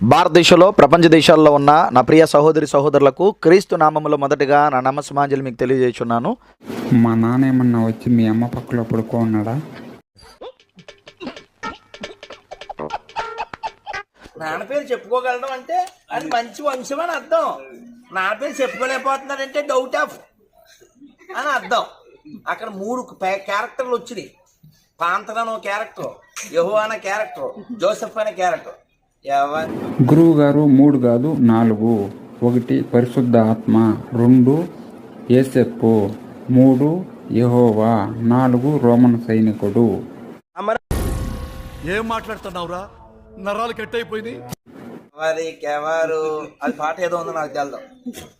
భారతదేశంలో ప్రపంచ దేశాల్లో ఉన్న నా ప్రియ సహోదరి సహోదరులకు క్రీస్తు నామములో మొదటగా నా నమస్మాంజలి మీకు తెలియజేస్తున్నాను మా నాన్న ఏమన్నా వచ్చి మీ అమ్మ పక్కలో పడుకో ఉన్నాడా నాన్న పేరు చెప్పుకోగలడం అంటే అది మంచి వంశం అని అర్థం. నాన్న పేరు చెప్పుకోలేకపోతున్నాడంటే డౌట్ ఆఫ్ అని అర్థం. అక్కడ మూడు క్యారెక్టర్లు వచ్చినాయి. పాంతర్ అనే క్యారెక్టర్ యహో అనే క్యారెక్టర్ జోసెఫ్ అనే క్యారెక్టర్ ఎవరు గురువు గారు మూడు కాదు నాలుగు. ఒకటి పరిశుద్ధ ఆత్మ రెండు ఏసెప్పు మూడు యెహోవా నాలుగు రోమన్ సైనికుడు. ఏం మాట్లాడుతున్నావురా? నరాలు కట్ అయిపోయింది ఎవరి ఎవరు అది పాట ఏదో ఉందో నాకు తెలదు.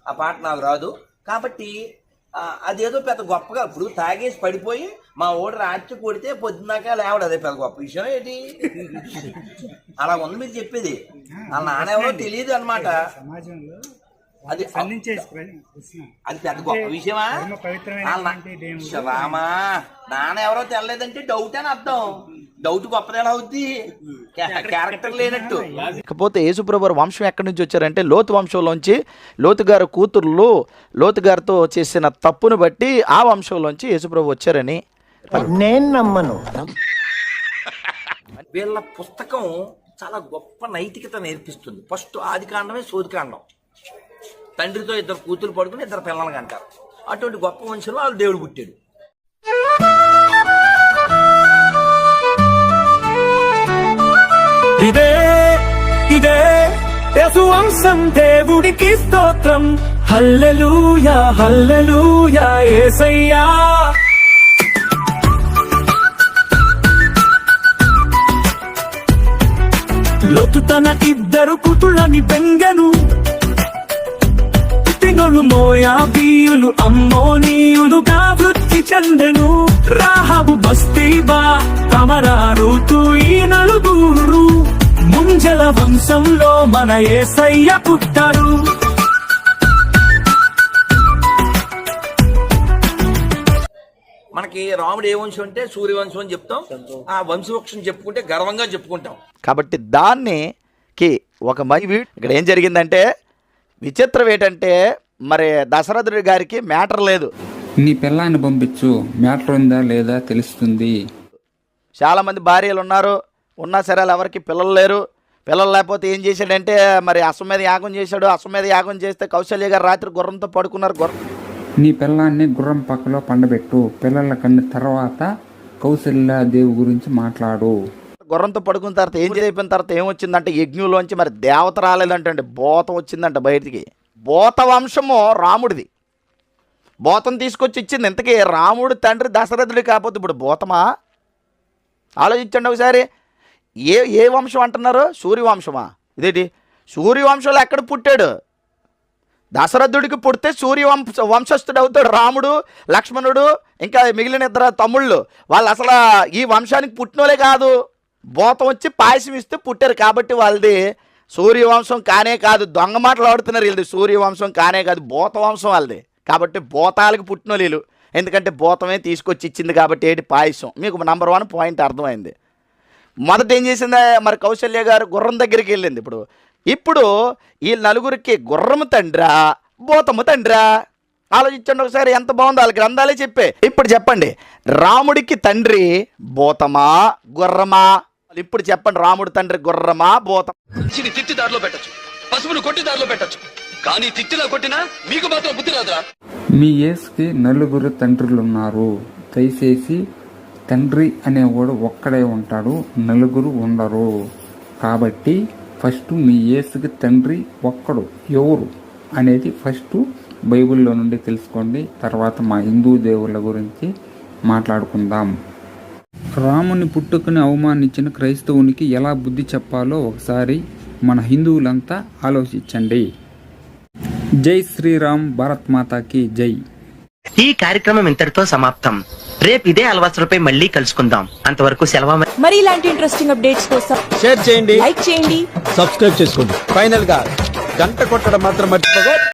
ఆ పాట నాకు రాదు. కాబట్టి అదేదో పెద్ద గొప్పగా ఇప్పుడు తాగేసి పడిపోయి మా ఓడి రాత్రి కొడితే పొద్దున్నాక లేవడు అదే పెద్ద గొప్ప విషయం ఏంటి? అలా ఉంది మీరు చెప్పేది. ఆ నాన్నెవరో తెలియదు అనమాట అది అది పెద్ద గొప్ప విషయమా? రామా నాన్న ఎవరో తెల్లలేదంటే డౌట్ అని అర్థం. డౌట్ గొప్పది ఎలా అవుద్ది. క్యా- క్యారెక్టర్ లేనట్టు. ఇకపోతే యేసుప్రభు వంశం ఎక్కడి నుంచి వచ్చారంటే లోతు వంశంలోంచి లోతు గారు కూతుర్లు లోతు గారితో చేసిన తప్పును బట్టి ఆ వంశంలోంచి యేసుప్రభు వచ్చారని నేను నమ్మను. వీళ్ళ పుస్తకం చాలా గొప్ప నైతికత నేర్పిస్తుంది. ఫస్ట్ ఆది కాండమే సోది కాండం. తండ్రితో ఇద్దరు కూతురు పడుకుని ఇద్దరు పిల్లలకి అంటారు అటువంటి గొప్ప వంశంలో వాళ్ళు దేవుడు పుట్టాడు. వంశం దేవుడికి స్తోత్రం. హల్లెలూయా హల్లెలూయా ఏసయ్యా. లోతు తన ఇద్దరు కుతులని పెంగెను తినులు మోయాబీయులు అమ్మోనీయులుగా వృత్తి చెందెను. రాహబు బస్తీబా తమరారుతూ ఈ నలుగురు వంశంలో మన ఏసయ్య పుట్టారు మనకి రాముడు ఏ వంశం అంటే సూర్యవంశం అని చెప్తాం. ఆ వంశవృక్షం చెప్పుకుంటే గర్వంగా చెప్పుకుంటాం. కాబట్టి దాన్ని కి ఒక మై ఇక్కడ ఏం జరిగిందంటే విచిత్రం ఏంటంటే మరి దశరథుడి గారికి మ్యాటర్ లేదు. నీ పిల్లాన్ని పంపించు. మ్యాటర్ ఉందా లేదా తెలుస్తుంది. చాలామంది భార్యలు ఉన్నారు. ఉన్నా సరే వాళ్ళు ఎవరికి పిల్లలు లేరు. పిల్లలు లేకపోతే ఏం చేశాడంటే మరి అశ్వమేధ యాగం చేశాడు అశ్వమేధ యాగం చేస్తే కౌశల్య గారు రాత్రి గుర్రంతో పడుకున్నారు గుర్రం. నీ పిల్లాన్ని గుర్రం పక్కలో పండబెట్టు పిల్లల కన్నా తర్వాత కౌశల్య దేవి గురించి మాట్లాడు. గుర్రంతో పడుకున్న తర్వాత ఏం అయిపోయిన తర్వాత ఏమొచ్చిందంటే యజ్ఞంలోంచి మరి దేవత రాలేదంటండి బోతం వచ్చిందంట బయటికి. బోత వంశము రాముడిది. బోతం తీసుకొచ్చి ఇచ్చింది ఇంతకీ రాముడు తండ్రి దశరథుడు కాకపోతే ఇప్పుడు బోతమా? ఆలోచించండి ఒకసారి. ఏ ఏ వంశం అంటున్నారు? సూర్యవంశమా? ఇదేంటి? సూర్యవంశంలో ఎక్కడ పుట్టాడు? దశరథుడికి పుడితే సూర్యవంశ వంశస్థుడు అవుతాడు రాముడు లక్ష్మణుడు ఇంకా మిగిలిన ఇద్దరు తమ్ముళ్ళు. వాళ్ళు అసలు ఈ వంశానికి పుట్టినోలే కాదు. బోతం వచ్చి పాయసం ఇస్తే పుట్టారు కాబట్టి వాళ్ళది సూర్యవంశం కానే కాదు. దొంగ మాటలు ఆడుతున్నారు వీళ్ళది. సూర్యవంశం కానే కాదు. బోత వంశం వాళ్ళది. కాబట్టి బోతాలకు పుట్టినోళ్ళు వీళ్ళు. ఎందుకంటే బోతమే తీసుకొచ్చి ఇచ్చింది కాబట్టి ఏంటి? పాయసం. మీకు నెంబర్ వన్ పాయింట్ అర్థమైంది. మొదట ఏం చేసింది? మరి కౌశల్య గారు గుర్రం దగ్గరికి వెళ్ళింది ఇప్పుడు. ఇప్పుడు ఈ నలుగురికి గుర్రము తండ్రా భూతము తండ్రా? ఆలోచించండి ఒకసారి ఎంత బాగుందో వాళ్ళ గ్రంథాలే చెప్పే. ఇప్పుడు చెప్పండి రాముడికి తండ్రి భూతమా గుర్రమా? ఇప్పుడు చెప్పండి రాముడి తండ్రి గుర్రమా భూతం మనిషిని తిట్టి దారిలో పెట్టచ్చు పశువును కొట్టి దారిలో పెట్టచ్చు. కానీ తిట్టిలా కొట్టినా మీకు మాత్రం బుద్ధి రాదురా. మీ యేసుకి నలుగురు తండ్రులు ఉన్నారు దయచేసి తండ్రి అనేవాడు ఒక్కడే ఉంటాడు నలుగురు ఉండరు. కాబట్టి ఫస్ట్ మీ యేసుకి తండ్రి ఒక్కడు ఎవరు అనేది ఫస్ట్ బైబిల్లో నుండి తెలుసుకోండి. తర్వాత మా హిందూ దేవుళ్ళ గురించి మాట్లాడుకుందాం. రాముని పుట్టుకని అవమానించిన క్రైస్తవునికి ఎలా బుద్ధి చెప్పాలో ఒకసారి మన హిందువులంతా ఆలోచించండి. జై శ్రీరామ్ భారత్ మాతాకి జై. ఈ కార్యక్రమం ఇంతటితో సమాప్తం. రేపు ఇదే అలవాసులపై మళ్ళీ కలుసుకుందాం. అంతవరకు సెలవు. మరి ఇలాంటి ఇంట్రెస్టింగ్ అప్డేట్స్ కోసం షేర్ చేయండి. లైక్ చేయండి. సబ్స్క్రైబ్ చేసుకోండి. ఫైనల్గా గంట కొట్టడం మాత్రం మర్చిపోగా